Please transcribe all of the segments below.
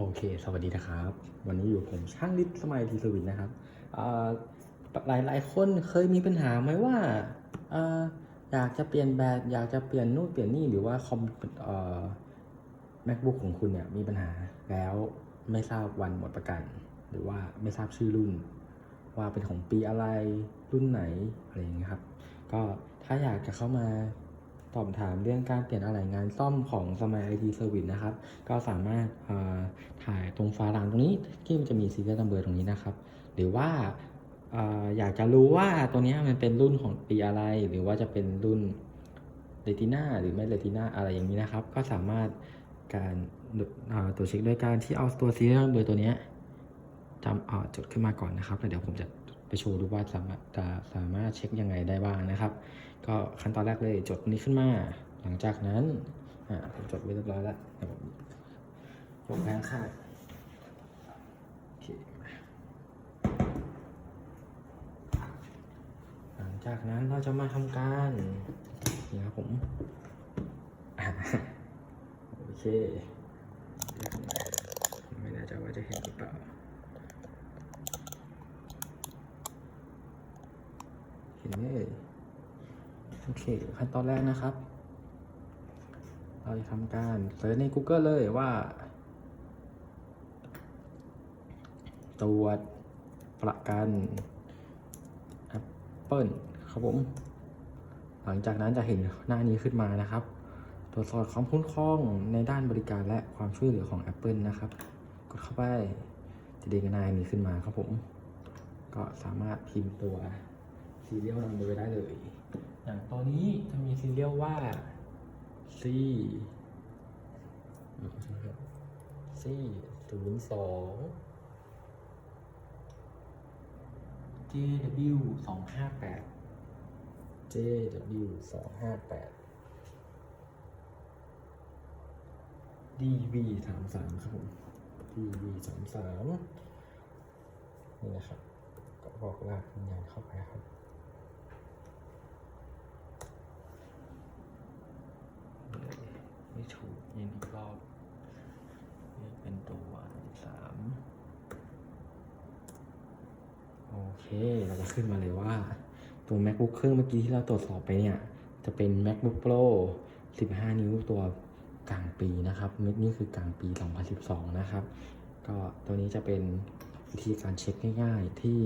โอเค สวัสดีนะครับ วันนี้อยู่ผมช่างลิศสมัยทีสวิตนะครับหลายหลายคนเคยมีปัญหาไหมว่าออยากจะเปลี่ยนแบตอยากจะเปลี่ยนนู่นเปลี่ยนนี่หรือว่าคอมเอ่อ macbook ของคุณเนี่ยมีปัญหาแล้วไม่ทราบวันหมดประกัน หรือว่าไม่ทราบชื่อรุ่น ว่าเป็นของปีอะไรรุ่นไหนอะไรอย่างเงี้ยครับ ก็ถ้าอยากจะเข้ามา อบถามเรื่องการเปลี่ยนอะไหล่งานซ่อมของสมัย IT Service นะครับ ก็สามารถถ่ายตรงฝาหลังตรงนี้ที่มันจะมี serial number ตรงนี้นะครับ หรือว่าเอ่อยากจะรู้ว่าตัวนี้มันเป็นรุ่นของปีอะไร หรือว่าจะเป็นรุ่น Retina หรือไม่ Retina อะไรอย่างนี้นะครับ ก็สามารถการตรวจเช็คโดยการที่เอาตัว serial number ตัวนี้จำจดขึ้นมาก่อนนะครับแล้วเดี๋ยวผมจะ ไปโชว์ดูว่าสามารถจะสามารถเช็คยังไงได้บ้างนะครับ ก็ขั้นตอนแรกเลยจดนี้ขึ้นมา หลังจากนั้นอ่าผมจดไว้เรียบร้อยแล้วเดี๋ยวผมยกแรงข้างโอเคมาหลังจากนั้นเราจะมาทำการนี่ครับผมโอเคไม่แน่ใจว่าจะเห็นหรือเปล่า เห็นไหมเอ่ยโอเค ขั้นตอนแรกนะครับ เราจะทำการเสิร์ชใน Google เลยว่า ตรวจประกัน Apple ครับผม หลังจากนั้นจะเห็นหน้านี้ขึ้นมานะครับ ตรวจสอบความคุ้มครองในด้านบริการและความช่วยเหลือของ Apple นะครับ กดเข้าไปจะเด้งหน้านี้ขึ้นมาครับผม ก็สามารถพิมพ์ตัว ซีเรียลนำเบอร์ได้เลย อย่างตัวนี้จะมีซีเรียลว่า C C ศูนย์สอง JW สองห้าแปด JW สองห้าแปด DV สามสามครับผม DV สามสามนี่นะครับ ก็บอกรากยืนยันเข้าไปครับ ไม่ถูกยินอีกรอบนี่เป็นตัวสามโอ เคเราจะขึ้นมาเลยว่า ตัว macbook เครื่องเมื่อกี้ที่เราตรวจสอบไปเนี่ย จะเป็น macbook pro 15 นิ้วตัวกลางปีนะครับนี่คือกลางปี 2012 นะครับ ก็ตัวนี้จะเป็นวิธีการเช็คง่ายๆ ที่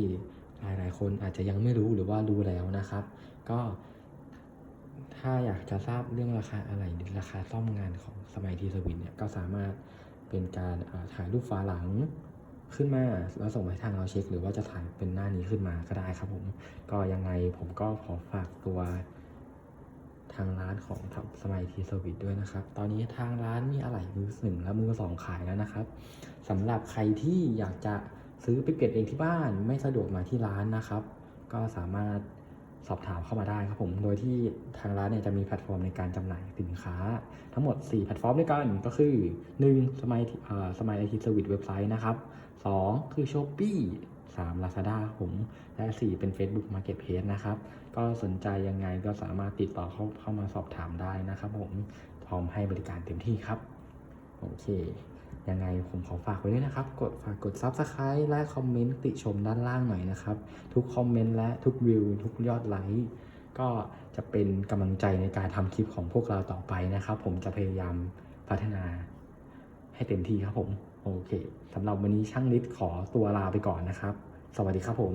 หลายๆ คนอาจจะยังไม่รู้หรือว่ารู้แล้วนะครับ ก็ ถ้าอยากจะทราบเรื่องราคาอะไรราคาซ่อมงานของสมัยทีสวินเนี่ยก็สามารถเป็นการถ่ายรูปฝาหลัง ขึ้นมาแล้วส่งไปให้ทางเราเช็ค หรือว่าจะถ่ายเป็นหน้านี้ขึ้นมาก็ได้ครับผม ก็ยังไงผมก็ขอฝากตัวทางร้านของสมัยทีสวิตด้วยนะครับ ตอนนี้ทางร้านมีอะไหล่มือหนึ่งและมือสองขายแล้วนะครับสำหรับใครที่อยากจะซื้อไปเก็บเองที่บ้านไม่สะดวกมาที่ร้านนะครับ ก็สามารถ สอบถามเข้ามาได้ครับผม โดยที่ทางร้านเนี่ยจะมีแพลตฟอร์มในการจำหน่ายสินค้า ทั้งหมด 4 แพลตฟอร์มด้วยกันก็คือ 1. สมัยเอ่อสมัยไอทีเซอร์วิสเว็บไซต์นะครับ 2. คือ s h o p e e 3. Lazada ผม และ 4 เป็น Facebook Marketplace นะครับ ก็สนใจยังไงก็สามารถติดต่อเข้าเข้ามาสอบถามได้นะครับผม พร้อมให้บริการเต็มที่ครับ โอเค ยังไงผมขอฝากไว้ด้วยนะครับ กดฝากกด Subscribe และคอมเมนต์ติชมด้านล่างหน่อยนะครับ ทุกคอมเมนต์และทุกวิวทุกยอดไลค์ก็จะเป็นกำลังใจในการทำคลิปของพวกเราต่อไปนะครับ ผมจะพยายามพัฒนาให้เต็มที่ครับผม โอเคสำหรับวันนี้ช่างลิศขอตัวลาไปก่อนนะครับ สวัสดีครับผม